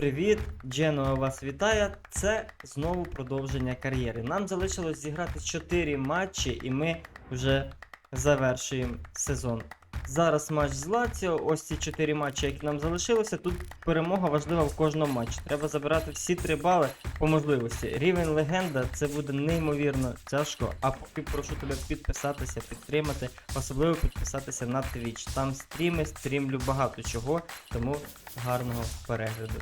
Привіт, Дженуа вас вітає. Це знову продовження кар'єри. Нам залишилось зіграти 4 матчі, і ми вже завершуємо сезон. Зараз матч з Лаціо. Ось ці 4 матчі, які нам залишилося. Тут перемога важлива в кожному матчі. Треба забирати всі 3 бали по можливості. Рівень легенда це буде неймовірно тяжко. А поки прошу тебе підписатися, підтримати, особливо підписатися на Twitch. Там стріми, стрімлю багато чого, тому гарного перегляду.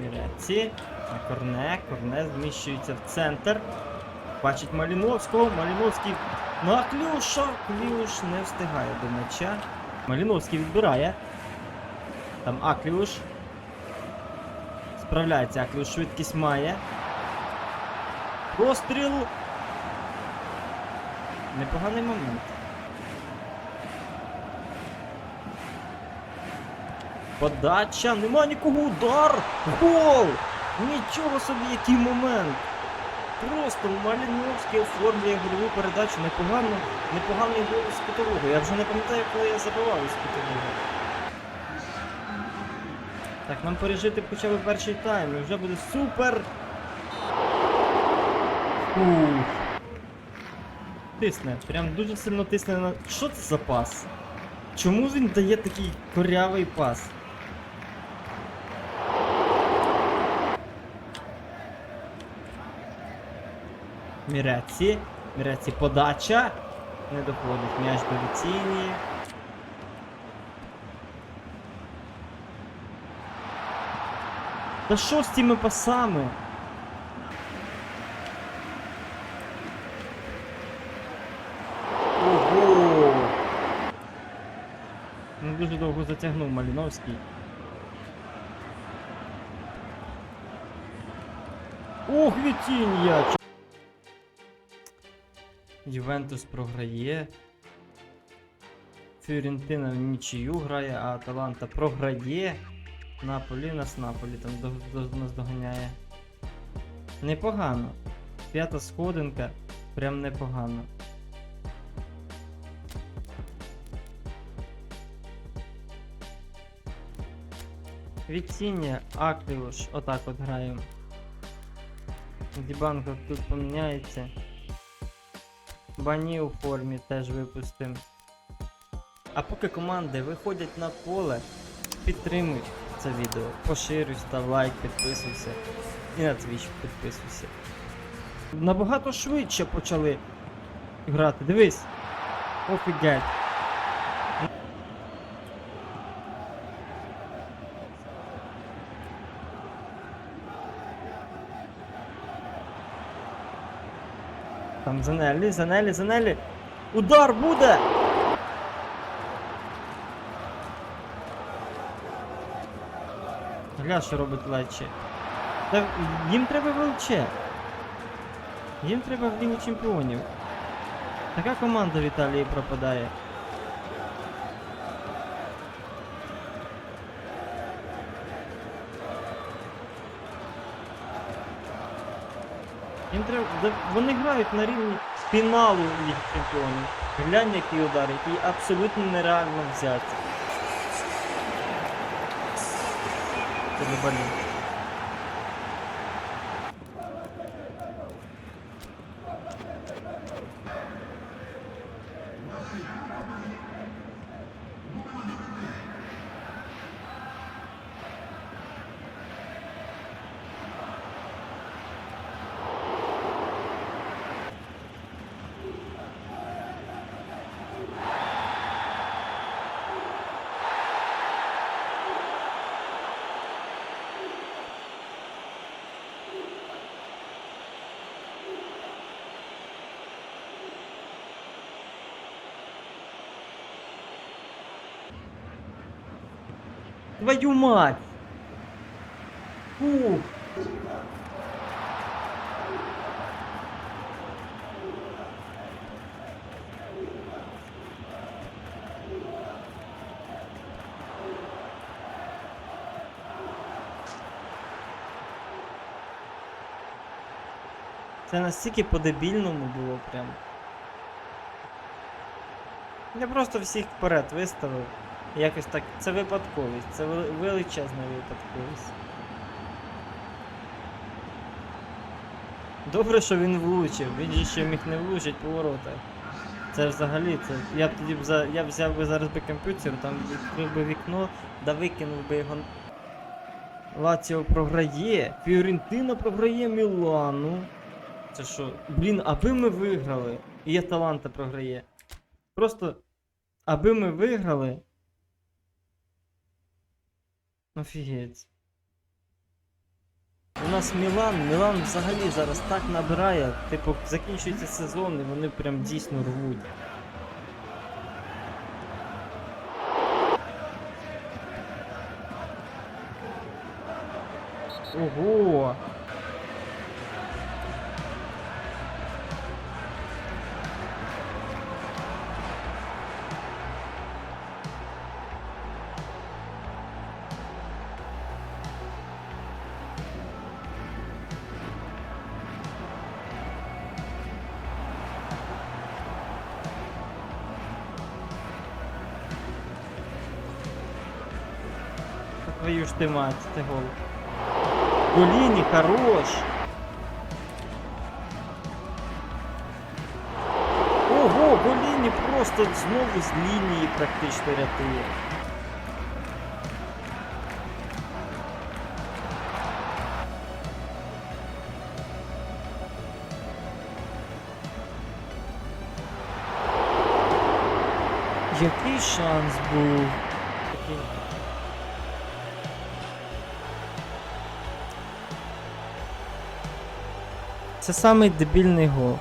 Міреці. На Корне. Корне зміщується в центр. Бачить Маліновського. Маліновський на Клюша. Клюш не встигає до м'яча. Маліновський відбирає. Там Аклюш. Справляється Аклюш, швидкість має. Простріл. Непоганий момент. Подача, нема нікого, удар! Гол! Нічого собі, який момент! Просто Маліновський оформлює гольову передачу непогано, непоганий гол з кутового. Я вже не пам'ятаю, коли я забивав із кутового. Так, нам пережити хоча б перший тайм, і вже буде супер! Ух. Тисне, прям дуже сильно тисне на. Що це за пас? Чому він дає такий корявий пас? Міреці. Міреці подача. Не доходить м'яч до Віціні. Та що з цими пасами? Ого! Ну дуже довго затягнув Маліновський. Ох, Вітіння! Ювентус програє. Фіорентина в нічию грає, а Аталанта програє. Наполі нас Наполі там до, до, нас доганяє. Непогано. П'ята сходинка. Прям непогано. Віціння, Аквілош, отак от граємо. Дібанка тут поміняється. Бані у формі теж випустим. А поки команди виходять на поле, підтримуй це відео, поширюй, став лайк, підписуйся і на твіч підписуйся. Набагато швидше почали грати. Дивись! Офігеть! Там Занелі, Занелі, Занелі. Удар буде! Гля, що робить Лечі. Та їм треба в ЛЧ. Їм треба в Лігу Чемпіонів. Така команда в Італії пропадає. Їм. Вони грають на рівні фіналу Ліги Чемпіонів. Глянь, який удар, який абсолютно нереально взяти. Це не болі. Твою мать! Фух! Це настільки по-дебільному було прям. Я просто всіх вперед виставив. Якось так. Це випадковість, це вели- величезна випадковість. Добре, що він влучив, він ще міг не влучити по воротах. Це взагалі, це. Я тоді б за. Я взяв би зараз би комп'ютер, там відкрив би вікно, да викинув би його. Лаціо програє. Фіорентина програє Мілану. Це що? Блін, аби ми виграли. І Аталанта програє. Просто. Аби ми виграли. Офігеть. У нас Мілан, Мілан взагалі зараз так набирає, типу, закінчується сезон і вони прям дійсно рвуть. Ого! Твою ж ти мать, ти гол. Голіні, хорош! Ого, Голіні просто знову з лінії практично рятує. Який шанс був? Це самий дебільний гол.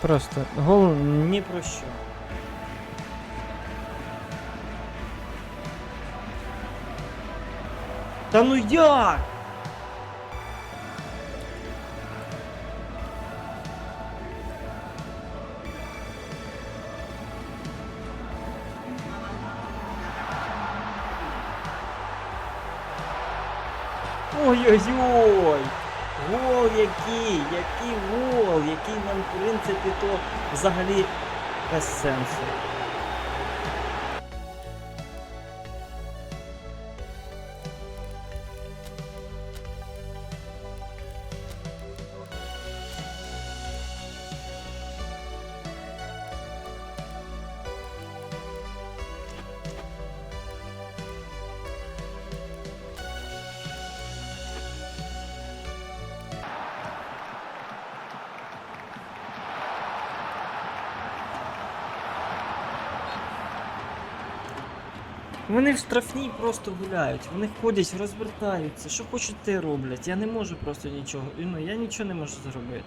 Просто гол ні про що. Та ну як? Ой-ой-ой! Гол який! Який гол! Який нам, в принципі, то взагалі без сенсу. Вони в штрафній просто гуляють, вони ходять, розвертаються, що хочуть те роблять. Я не можу просто нічого. Ну я нічого не можу зробити.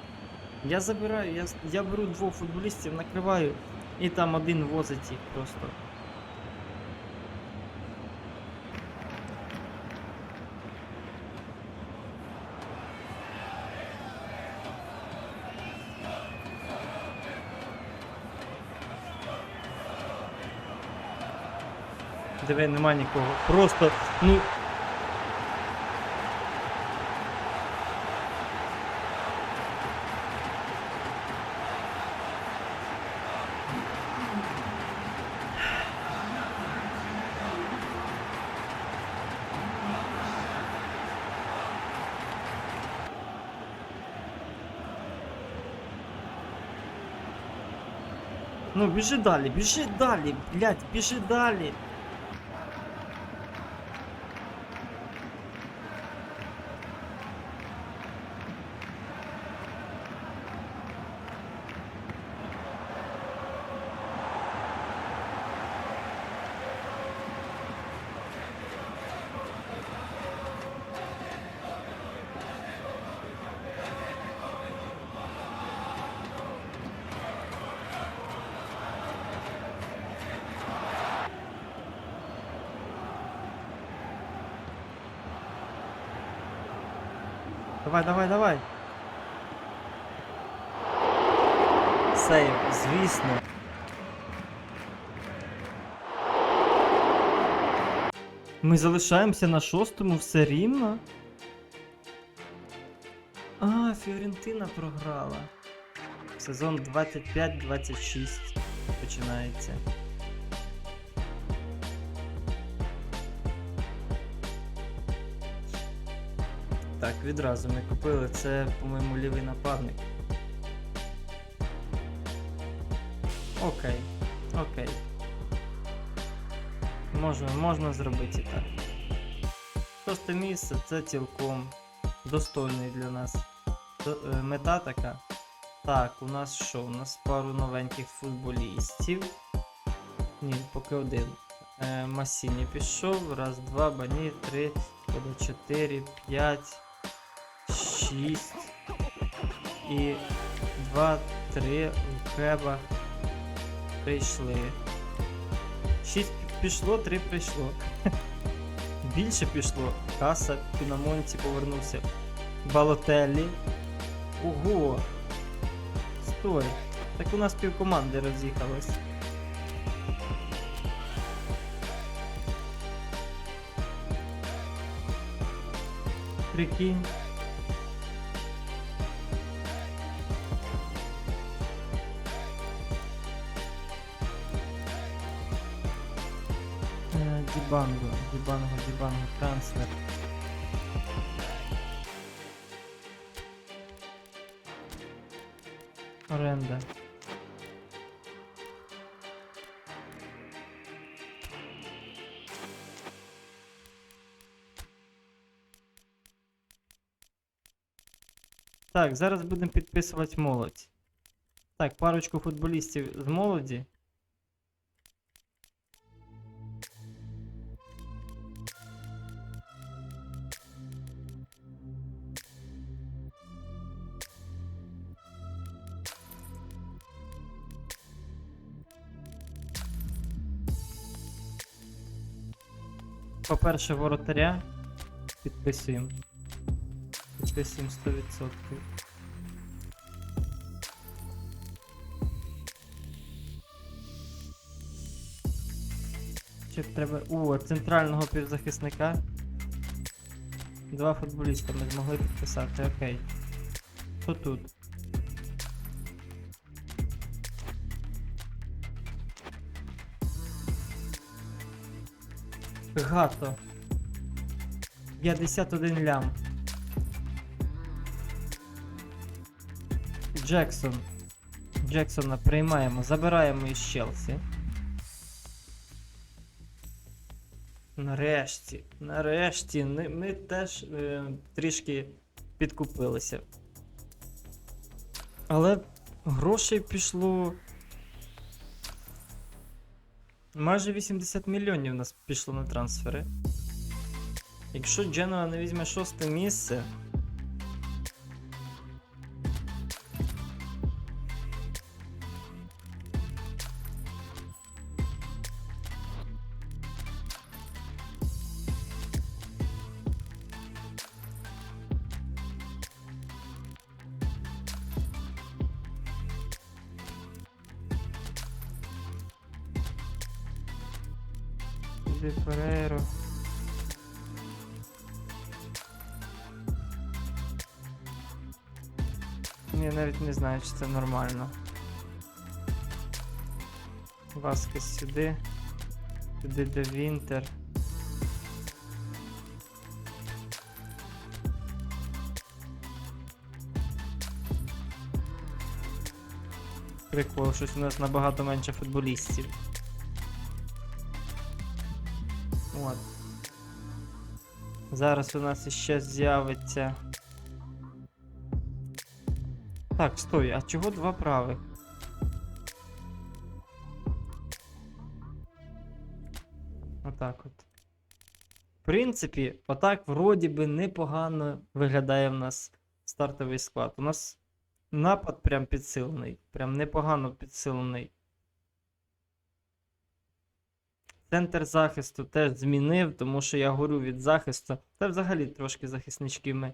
Я забираю, я, я беру двох футболістів, накриваю, і там один возить їх просто. Диви, нема нікого. Просто, ну. Ну, біжи далі, біжи далі, блядь, біжи далі. Давай, давай, давай. Сейв, звісно. Ми залишаємося на шостому все рівно. А, Фіорентина програла. Сезон 25-26 починається. Так, відразу ми купили. Це, по-моєму, лівий нападник. Окей. Окей. Можна, можна зробити так. Шосте місце це цілком достойний для нас. Е, Мета така. Так, у нас що? У нас пару новеньких футболістів. Ні, поки один. Е, Масіні пішов. Раз, два, бані, три, чотири, п'ять, шість. І два, три Кеба прийшли. Шість пішло, три прийшло. Більше пішло. Каса, Пінамонці повернувся. Балотеллі. Ого! Стой. Так у нас півкоманди роз'їхалось. Прикинь. Дібанго, дібанго, дібанго, трансфер. Оренда. Так, зараз будемо підписувати молодь. Так, парочку футболістів з молоді. По-перше, воротаря підписуємо. Підписуємо 100%. Ще треба. О, центрального півзахисника. Два футболіста ми змогли підписати, окей. Що тут? Гато. 51 лям. Джексон. Джексона приймаємо, забираємо із Челсі. Нарешті, нарешті, ми, теж е, трішки підкупилися. Але грошей пішло. Майже 80 мільйонів у нас пішло на трансфери. Якщо Дженуа не візьме шосте місце. Я навіть не знаю, чи це нормально. Васкес сюди. Сюди де Вінтер. Прикол, щось у нас набагато менше футболістів. От. Зараз у нас іще з'явиться. Так, стой, а чого два правих? Отак от. В принципі, отак вроді би непогано виглядає в нас стартовий склад. У нас напад прям підсилений. Прям непогано підсилений. Центр захисту теж змінив, тому що я горю від захисту. Та взагалі трошки захиснички ми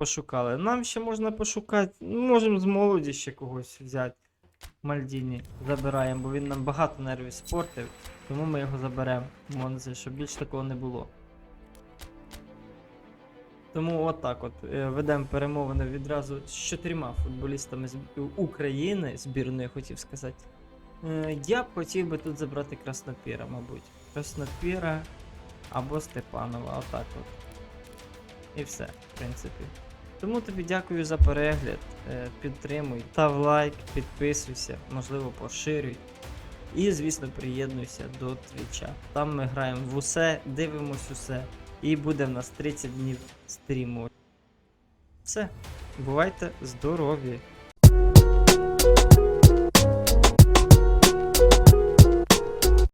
пошукали. Нам ще можна пошукати. Можемо з молоді ще когось взяти. Мальдіні забираємо, бо він нам багато нервів спортив, тому ми його заберемо. Монзи, щоб більш такого не було. Тому отак от е, ведемо перемовини відразу з чотирма футболістами з України, збірної хотів сказати. Е, Я б хотів би тут забрати Краснопіра, мабуть. Краснопіра або Степанова, отак от. І все, в принципі. Тому тобі дякую за перегляд. Е, Підтримуй, став лайк, підписуйся, можливо, поширюй. І, звісно, приєднуйся до твіча. Там ми граємо в усе, дивимось усе. І буде в нас 30 днів стріму. Все, бувайте здорові!